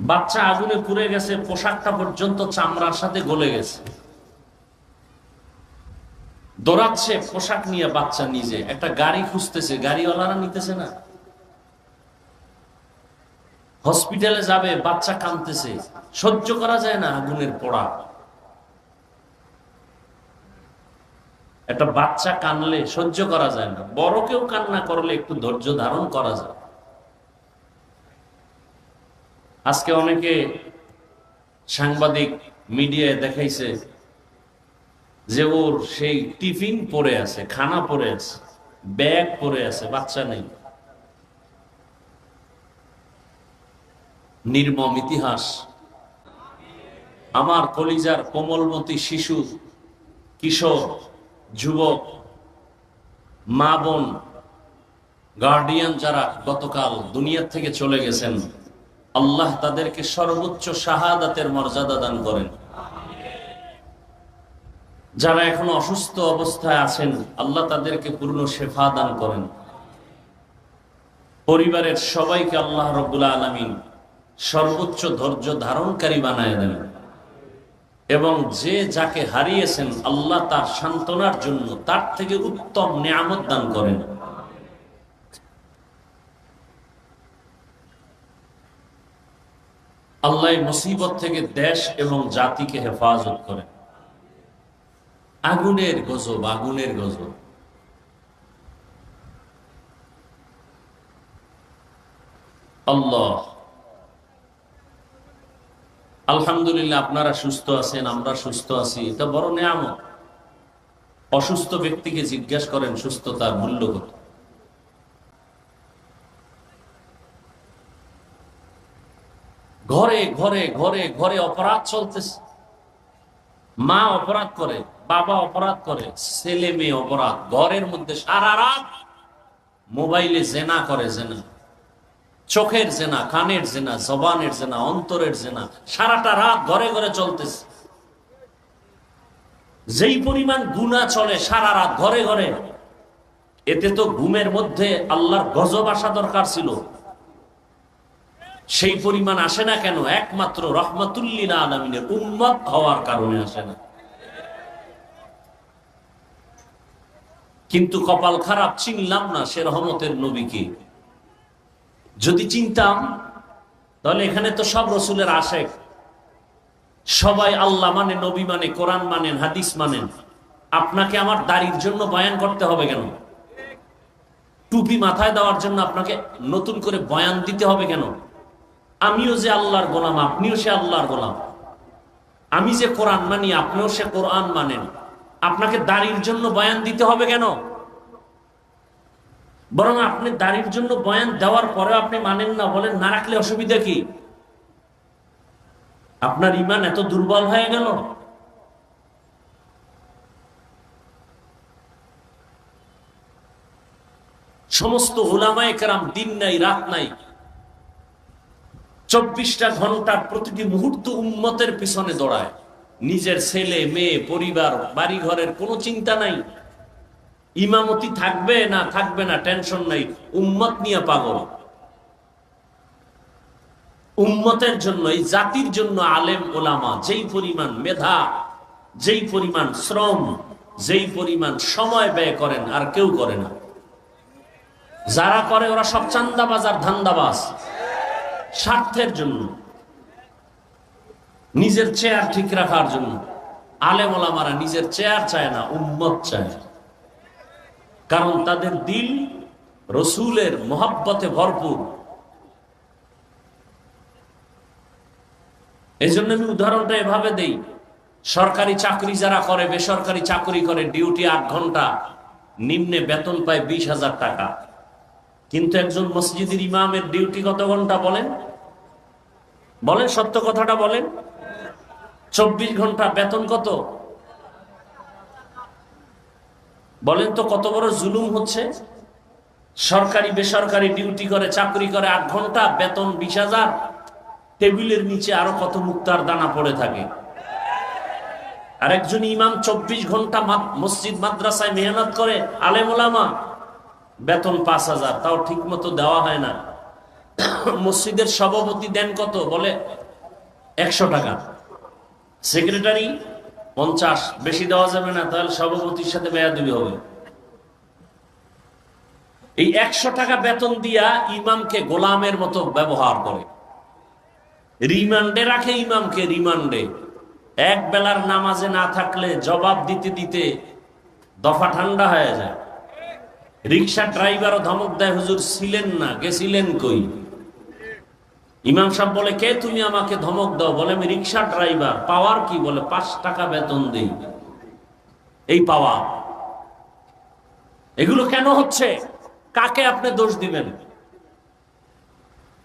বাচ্চা আগুনে পুড়ে গেছে, পোশাকটা পর্যন্ত চামড়ার সাথে গলে গেছে। দৌড়াচ্ছে পোশাক নিয়ে বাচ্চা নিজে। একটা গাড়ি খুঁজতেছে, গাড়িওয়ালারা নিতেছে না। হসপিটালে যাবে, বাচ্চা কাঁদতেছে সহ্য করা যায় না আগুনের পোড়া। একটা বাচ্চা কানলে সহ্য করা যায় না। বড় কেউ কান্না করলে একটু ধৈর্য ধারণ করা যায়। আজকে অনেকে সাংবাদিক মিডিয়ায় দেখাইছে যে ওর সেই টিফিন পরে আছে, খানা পরে আছে, ব্যাগ পরে আছে, বাচ্চা নেই। নির্মম ইতিহাস। আমার কলিজার কোমলমতি শিশু, কিশোর, যুবক, মা বোন গার্ডিয়ান যারা গতকাল দুনিয়ার থেকে চলে গেছেন আল্লাহ তাদেরকে সর্বোচ্চ শাহাদাতের মর্যাদা দান করেন। যারা এখনও অসুস্থ অবস্থায় আছেন, আল্লাহ তাদেরকে পূর্ণ শেফা দান করেন। পরিবারের সবাইকে আল্লাহ রব্বুল আলমিন সর্বোচ্চ ধৈর্য ধারণকারী বানায় দেন। এবং যে যাকে হারিয়েছেন, আল্লাহ তার সান্ত্বনার জন্য তার থেকে উত্তম নিয়ামত দান করেন। আল্লাহ মুসিবত থেকে দেশ এবং জাতিকে হেফাজত করেন আগুনের গজব আগুনের গজব। আল্লাহ। আলহামদুলিল্লাহ, আপনারা সুস্থ আছেন, আমরা সুস্থ আছি। এটা বড় নিয়ামত। অসুস্থ ব্যক্তিকে জিজ্ঞাসা করেন, সুস্থতার মূল্য কত? ঘরে ঘরে ঘরে ঘরে অপরাধ চলতেছে। মা অপরাধ করে, বাবা অপরাধ করে, ছেলে মেয়ে অপরাধ। ঘরের মধ্যে সারা রাত মোবাইলে জেনা করে জেনা। চোখের জেনা, কানের জেনা, জবানের জেনা, অন্তরের জেনা। সারাটা রাত ঘরে ঘরে চলতেছে। যেই পরিমাণ গুণা চলে সারা রাত ঘরে ঘরে, এতে তো ঘুমের মধ্যে আল্লাহর গজব আসা দরকার ছিল। সেই পরিমাণ আসে না কেন? একমাত্র রহমাতুল্লিন আলমিনের উন্মত হওয়ার কারণে আসে না। কিন্তু কপাল খারাপ, চিনলাম না সে রহমতের নবীকে যদি চিনতাম, তাহলে এখানে তো সব রসুলের আশেক। সবাই আল্লাহ মানে নবী মানে কোরআন মানেন হাদিস মানেন আপনাকে আমার দাড়ির জন্য বয়ান করতে হবে কেন? টুপি মাথায় দেওয়ার জন্য আপনাকে নতুন করে বয়ান দিতে হবে কেন? আমিও যে আল্লাহর গোলাম, আপনিও সে আল্লাহর গোলাম। আমি যে কোরআন মানি, আপনিও সে কোরআন মানেন। আপনাকে দাড়ির জন্য বয়ান দিতে হবে কেন? বরং আপনি দাড়ির জন্য বয়ান দেওয়ার পরে আপনি মানেন না, বলেন, না রাখলে অসুবিধা কি? আপনার ইমান এত দুর্বল হয়ে গেল? সমস্ত ওলামায় কেরাম দিন নাই, রাত নাই। চব্বিশটা ঘণ্টার প্রতিটি মুহূর্ত উন্মতের পিছনে দৌড়ায়। নিজের ছেলে, মেয়ে, পরিবার বাড়ি ঘরের কোনো চিন্তা নাই। ইমামতি থাকবে না থাকবে না, টেনশন নাই। উম্মত নিয়ে পাগল। উম্মতের জন্য, এই জাতির জন্য আলেম, ওলামা, যেই পরিমাণ মেধা, যেই পরিমাণ শ্রম, যেই পরিমাণ সময় ব্যয় করেন, আর কেউ করে না। যারা করে ওরা সব চান্দাবাজ আর ধান্দাবাজ। স্বার্থের জন্য, নিজের চেয়ার ঠিক রাখার জন্য। আলেম ওলামারা নিজের চেয়ার চায় না, উম্মত চায়। কারণ তাদের দিল রসুলের মহাব্বতে ভরপুর। এই জন্য আমি উদাহরণটা এভাবে দেই। সরকারি চাকরি যারা করে, বেসরকারি চাকরি করে ডিউটি আট ঘণ্টা, নিম্নে বেতন পায় বিশ হাজার টাকা। কিন্তু একজন মসজিদের ইমামের ডিউটি কত ঘণ্টা বলেন? বলেন, সত্য কথাটা বলেন। চব্বিশ ঘণ্টা বেতন কত? বলেন তো কত বড় জুলুম হচ্ছে? সরকারি, বেসরকারি ডিউটি করে, চাকরি করে আট ঘণ্টা, বেতন বিশ হাজার। টেবিলের নিচে আরও কত মুক্তার দানা পড়ে থাকে? আর একজন ইমাম চব্বিশ ঘণ্টা মসজিদ, মাদ্রাসায় মেহনত করে আলেমুলামা বেতন পাঁচ হাজার, তাও ঠিক মতো দেওয়া হয় না। মসজিদের সভাপতি দেন কত? বলে, একশো টাকা। সেক্রেটারি, পঞ্চাশ, বেশি দেওয়া যাবে না, তাহলে সভাপতির সাথে বেয়াদবি হবে। এই একশো টাকা বেতন দিয়া ইমামকে গোলামের মতো ব্যবহার করে। রিমান্ডে রাখে ইমামকে রিমান্ডে। এক বেলার নামাজে না থাকলে জবাব দিতে দিতে দফা ঠান্ডা হয়ে যায়। রিক্সা ড্রাইভারও ধমক দেয়, হুজুর ছিলেন না, গেছিলেন কই? ইমাম সাহেব বলে, কে তুমি আমাকে ধমক দাও? বলে, আমি রিক্সা ড্রাইভার, পাওয়ার কি? বলে, পাঁচ টাকা বেতন দেই, এই পাওয়া এগুলো কেন হচ্ছে? কাকে আপনি দোষ দিবেন?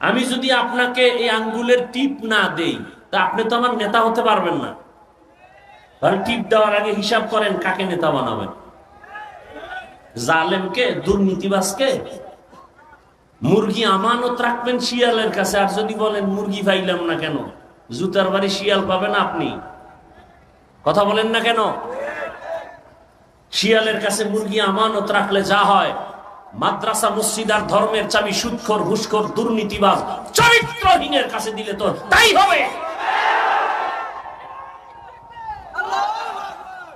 আমি যদি আপনাকে এই আঙ্গুলের টিপ না দেই, তা আপনি তো আমার নেতা হতে পারবেন না। তাহলে টিপ দেওয়ার আগে হিসাব করেন কাকে নেতা বানাবেন। জালেমকে, দুর্নীতিবাজকে মুরগি আমানত রাখবেন শিয়ালের কাছে। আর যদি বলেন, মুরগি পাইলাম না কেন? জুতার বাড়ি শিয়াল পাবেন আপনি? কথা বলেন না কেন? শিয়ালের কাছে মুরগি আমানত রাখলে যা হয়। মাদ্রাসা, মসজিদ আর ধর্মের চাবি সুৎখর, ঘুষখোর, দুর্নীতিবাজ, চরিত্রহীনের কাছে দিলে তো তাই হবে।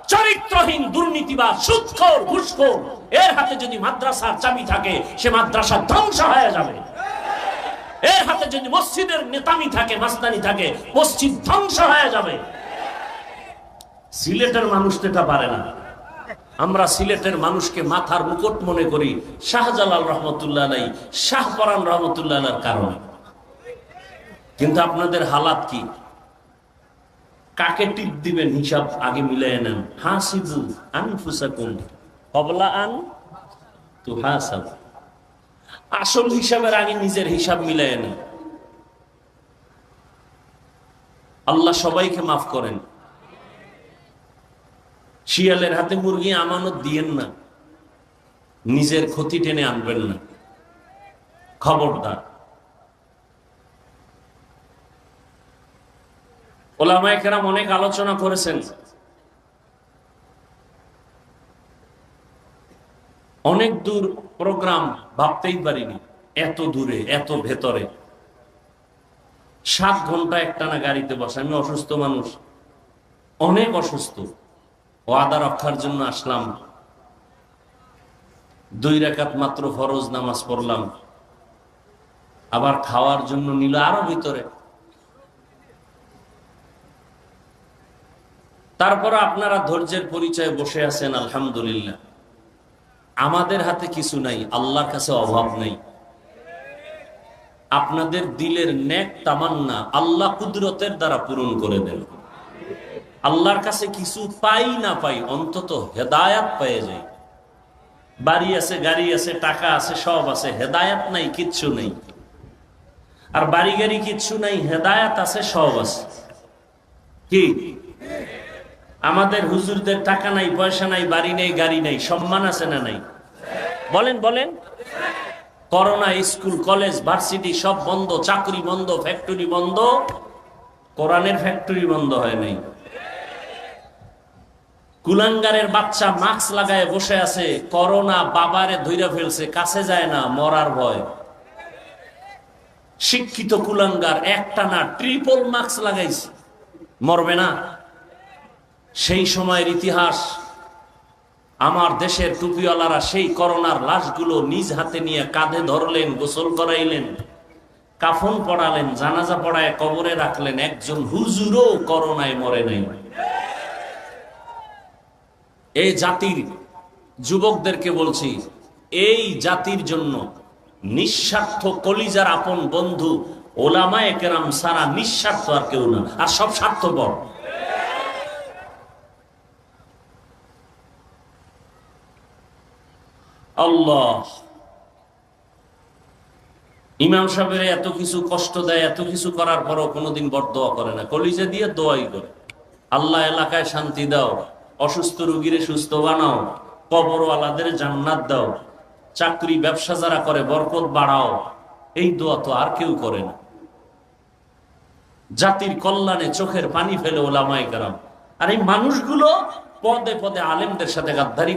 চরিত্রহীন, দুর্নীতিবাজ, সুৎখোর, ঘুষখোর এর হাতে যদি মাদ্রাসার চাবি থাকে, সে মাদ্রাসা ধ্বংস হয়ে যাবে। এর হাতে যদি মসজিদের নেতামি থাকে, মাস্তানি থাকে, মসজিদ ধ্বংস হয়ে যাবে। সিলেটের মানুষ তো এটা পারে না। আমরা সিলেটের মানুষকে মাথার মুকুট মনে করি, শাহজালাল রহমতুল্লাহ নাই শাহপরান রহমতুল্লাহ কারণে। কিন্তু আপনাদের হালাত কি? কাকে টিপ দিবেন হিসাব আগে মিলাই নেন? হাসিবু আনফুসাকুম। কবলা আন তু আসল হিসাবের আগে নিজের হিসাব মিলাই নেন। আল্লাহ সবাইকে মাফ করেন। শিয়ালের হাতে মুরগি আমানত দিয়েন না। নিজের ক্ষতি টেনে আনবেন না। খবরদার। ওলামায় কেরাম অনেক আলোচনা করেছেন। অনেক দূর প্রোগ্রাম ভাবতেই পারিনি, এত দূরে, এত ভেতরে। সাত ঘণ্টা একটানা গাড়িতে বসে, আমি অসুস্থ মানুষ, অনেক অসুস্থ। ওয়াদা রক্ষার জন্য আসলাম। দুই রেখাত মাত্র ফরজ নামাজ পড়লাম। আবার খাওয়ার জন্য নিল আরও ভিতরে। তারপর আপনারা ধৈর্যের পরিচয়ে বসে আছেন, আলহামদুলিল্লাহ। আমাদের হাতে কিছু নাই, আল্লাহর কাছে অভাব নেই। আপনাদের দিলের নেক তামান্না আল্লাহ কুদরতের দ্বারা পূরণ করে দেন। আল্লাহর কাছে কিছু পাই না পাই, অন্তত হেদায়াত পেয়ে যাই বাড়ি আছে, গাড়ি আছে, টাকা আছে, সব আছে, হেদায়াত নাই, কিচ্ছু নেই। আর বাড়ি গাড়ি কিচ্ছু নাই, হেদায়াত আছে, সব আছে। কি? আমাদের হুজুরদের টাকা নাই, পয়সা নাই, বাড়ি নেই, গাড়ি নেই, সম্মান আছে না নাই? বলেন বলেন। করোনা, স্কুল, কলেজ, ভার্সিটি সব বন্ধ, চাকরি বন্ধ, ফ্যাক্টরি বন্ধ। কোরআনের ফ্যাক্টরি বন্ধ হয় নাই। কুলাঙ্গারের বাচ্চা মাস্ক লাগায় বসে আছে, করোনা বাবারে ধইরা ফেলছে, কাছে যায় না, মরার ভয়। শিক্ষিত কুলাঙ্গার একটা না ট্রিপল মাস্ক লাগাইছে। মরবে না। সেই সময়ের ইতিহাস, আমার দেশের টুপিওয়ালারা সেই করোনার লাশগুলো নিজ হাতে নিয়ে কাঁধে ধরলেন, গোসল করাইলেন, কাফন পড়ালেন, জানাজা পড়ায় কবরে রাখলেন, একজন হুজুরও করোনায় মরে নাই। এই জাতির যুবকদেরকে বলছি, এই জাতির জন্য নিঃস্বার্থ কলিজার আপন বন্ধু ওলামায় কেরাম সারা নিঃস্বার্থ আর কেউ না, আর সব স্বার্থপর। আল্লাহ। ইমাম সাহেবের এত কিছু কষ্ট দেয়, এত কিছু করার পরও কোনোদিন বড় দোয়া করে না। কলিজা দিয়ে দোয়াই করে। আল্লাহ এলাকায় শান্তি দাও, অসুস্থ রুগীরে সুস্থ বানাও, কবরওয়ালাদের জান্নাত দাও, চাকরি ব্যবসা যারা করে বরকত বাড়াও, এই দোয়া তো আর কেউ করে না। জাতির কল্যাণে চোখের পানি ফেলে ওলামায় কারাম। আর এই মানুষগুলো পদে পদে আলেমদের সাথে গাদ্দারি